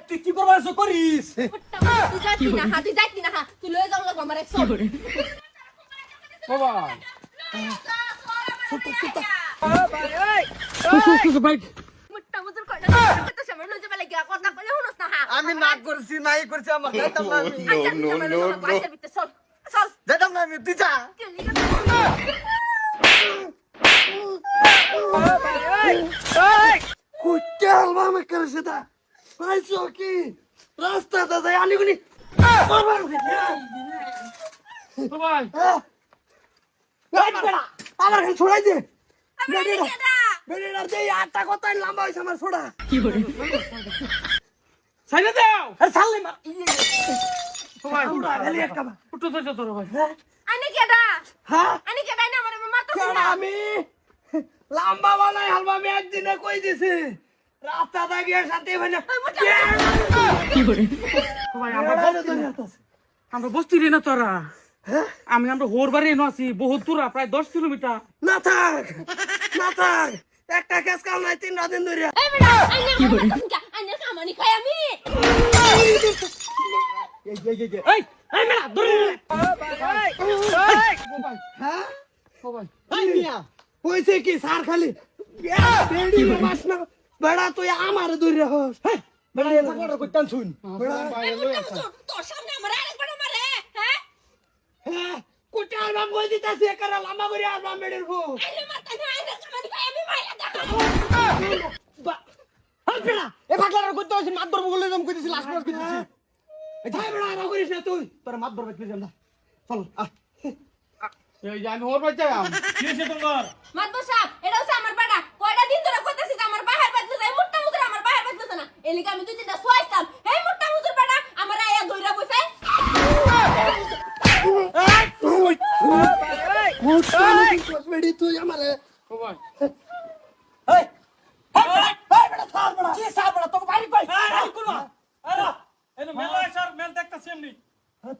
তুই কি করবার আছো করিস? তুই যাইতি না হা যাইতি না হা লয়ে যাও আমার একশো বাবা আমি না করছি নাই করছি আমার যাইতাম না আমি আচ্ছা নো নো নো চল চল যাইতাম না আমি তুই যা তুই লিখে কুত্তে হালবা আমি করেছে তা পাইছো কি? রাস্তাতে যাই আনিগুনি ভাই আমার ছড়াই দে। আমি কেডা বেড়ে দে। আটটা কথা লম্বা হয়েছে আমার ছোড়া। সাইডে দাও। আরে সাল্লে মা। ভাই ছোড়া খালি একটা উঠো তো তো ভাই। আনি কেডা? হ্যাঁ? আনি কেডা? না আমার মারতো আমি? লম্বা বানাই হালবা আমি একদিনে কই দিছি? রাস্তাটা গিয়ে সাথে ভাই না। ভাই আমরা বস্তি আমরা বস্তি রে না তোরা? আমি আমরা হোর বাড়ি এনে আছি বহুত দূর প্রায় দশ কিলোমিটার। না থাক না থাক। একটা কেস কাল নাই তিন দিন ধরে। এই বেটা আনি আমার মারতো আনি কামানি খাই আমি। এই এই মেলা ধরে হ্যাঁ? ভাই কি? সার খালি? বেড়ি মাস না। বেড়া তুই আমার দূরে হস। বেড়া এটা বড় করতাম শুন। বেড়া এই মুট্টা মুজুর তোর সামনে আমার আরেকবার মারে হ্যাঁ? হ্যাঁ দিতাছি একারা লম্বা করে বেড়ের ভু না কামানি খাই আমি মাইরা দেখা হাল বেড়া এ ফাকলার করতে হইছে মাত ধরবো বলে দম কইতেছি লাস্ট ক্লাস কইতেছি। এই ভাই বেড়া আর করিস না তুই। তোর মাত ধরবে তুই না চল আ। এই যে আমি হোর কি হয়েছে তোমার মাতবো সাহেব এটা হচ্ছে আমার বাড়া কয়টা দিন ধরে কইতাছি যে আমার বাহার বাজতে যায় মুট্টা মুজুর আমার বাহার বাজতেছে না এলিকা আমি দুই তিনটা সোয়াইতাম এই মুট্টা মুজুর বাড়া আমার আয়া দইরা বইছে তুই আমারে ভাই এই কি ছাড় বেড়া তোকে বাড়ি কই এই কোন আরে এনে মেলা স্যার মেল দেখতাছি এমনি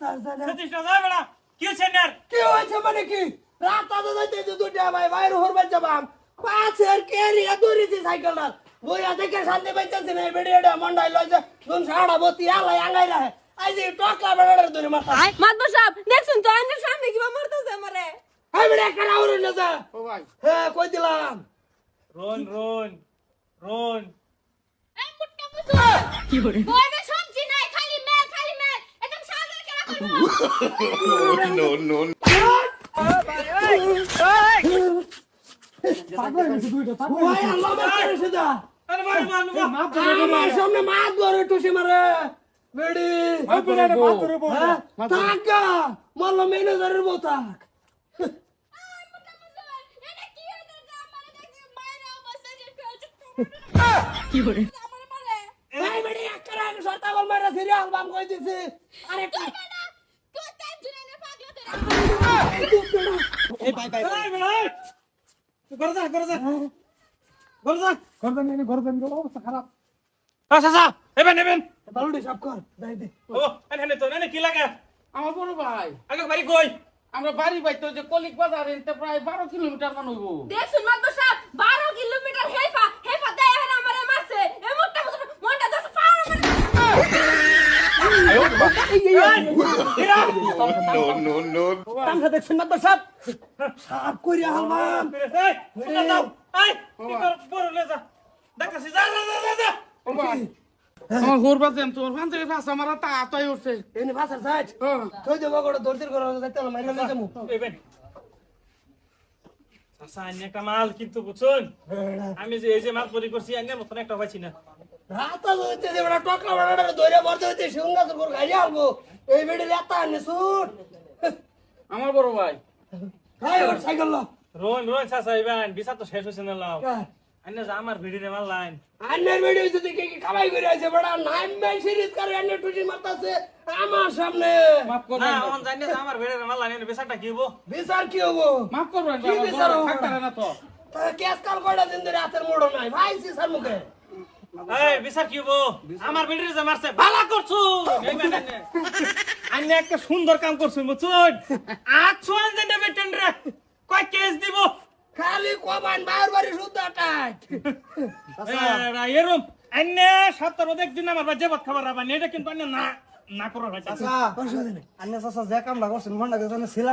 তার জানা সেদিস না বেড়া কি হয়েছে নের কি হয়েছে মানে কি রাত আদা যাইতে দুটা ভাই বাইরে হরবার যাবাম পাঁচের কেরি দৌড়েছি সাইকেলটা বইয়া দেখে শান্তি পাইতেছি না বেড়ে এটা মন্ডাই লইছে দুন সাড়া বতি আলাই আঙ্গাই রাহে আই যে টকলা বেড়ার দূরে মাথা মাতবো সাহেব দেখছুন তো আইনের সামনে কিবা মারতেছে আমারে? এই বেড়ে একটা রাউর না যা। ও ভাই। হ্যাঁ কই দিলাম? রোন রোন রোন। এই মুট্টা মুজুর কি করে বইবে সবজি নাই খালি মেল খালি মেল একদম সাজের খেলা করব no, no, no. ওই আল্লাহ মারে সেদা আরে ভাই মানু আমার সামনে মাত ধরে টুসি মারে। বেড়ি। হ্যাঁ? টাকা মারলো ম্যানেজারের এটা কি করে এই বেড়ি একটা রাগ সরতা বল মারে সিরিয়াল বাম কই দিছি। আরে তুই বেটা তুই টেনশন এনে পাগলা তোরা এই ভাই ভাই করে যা করে যা যা। গর্দন এনে গর্দন গেল অবস্থা খারাপ। আচ্ছা আচ্ছা এবেন এবেন বালুডি সাফ কর দাই দে ও এনে তো এনে কি লাগে? আমার বড় ভাই। আগে বাড়ি কই? আমরা বাড়ি বাইতে যে কলিক বাজার এতে প্রায় বারো কিলোমিটার মান হইব। দেখছুন মাদ্রাসা 12 কিলোমিটার হেফা হেফা দেয় আর আমারে মারছে এ মোটা মোটা মনটা দশ পাওয়ার No, no, no. তামসা দেখছেন সব সাপ কি কর ভাই আমার হোর বাজে তোর ফান থেকে ফাঁস আমার তা আতাই উঠছে এনে ভাষার সাইজ। কই দেব গড় দর্দির ঘর যাইতে হলো মাইরা একটা মাল কিন্তু আমি যে এই যে মাল পরি করছি আন্য মতন একটা পাইছি না রাতা হইতে যে বড় টকলা বড় দইরে বর্দ হইতে সুঙ্গাসুর ঘর গাড়ি আলবো এই বেড়ি লেতা আনে সুট আমার বড় ভাই। হাই ওর সাইকেল লো রোন রোন চাচা ইবেন বিচার তো শেষ হয়েছে না লাও। হ্যাঁ। আন্য যা আমার ভিডিও মাল লাইন। আন্নের বেড়ি হইতে দেখি কি কামাই করে আছে বড় নাম মে সিরিজ করে আন্নে টুটি মারতাছে। আমার সামনে। মাফ না করবেন এখন জানি যে আমার ভিডিও মাল লাইন বিচারটা কি হব বিচার কি হব মাফ করবেন কি বিচার থাকতারে না তো। কেস কাল কয়টা দিন ধরে হাতের মোড়ো নাই? ভাই সিসার মুখে। এই বিচার কি হব? আমার বেডির যে মারছে ভালা করছ? আমি একটা সুন্দর কাম করছি বুঝছুন? আজ ছোঁয়া জেনে বেটেন রে কয় কেস দিব? খালি কবান বার বাড়ি সুদ্ধা টাইট এরম। আন্যে সপ্তাহ রোদ একদিন আমার বাজে ভাত খাবার রাবা এটা কিন্তু আন্যে না না করার ভাই চাচা আন্যে চাচা যে কাম লাগো সিনমন লাগে জানে সিলা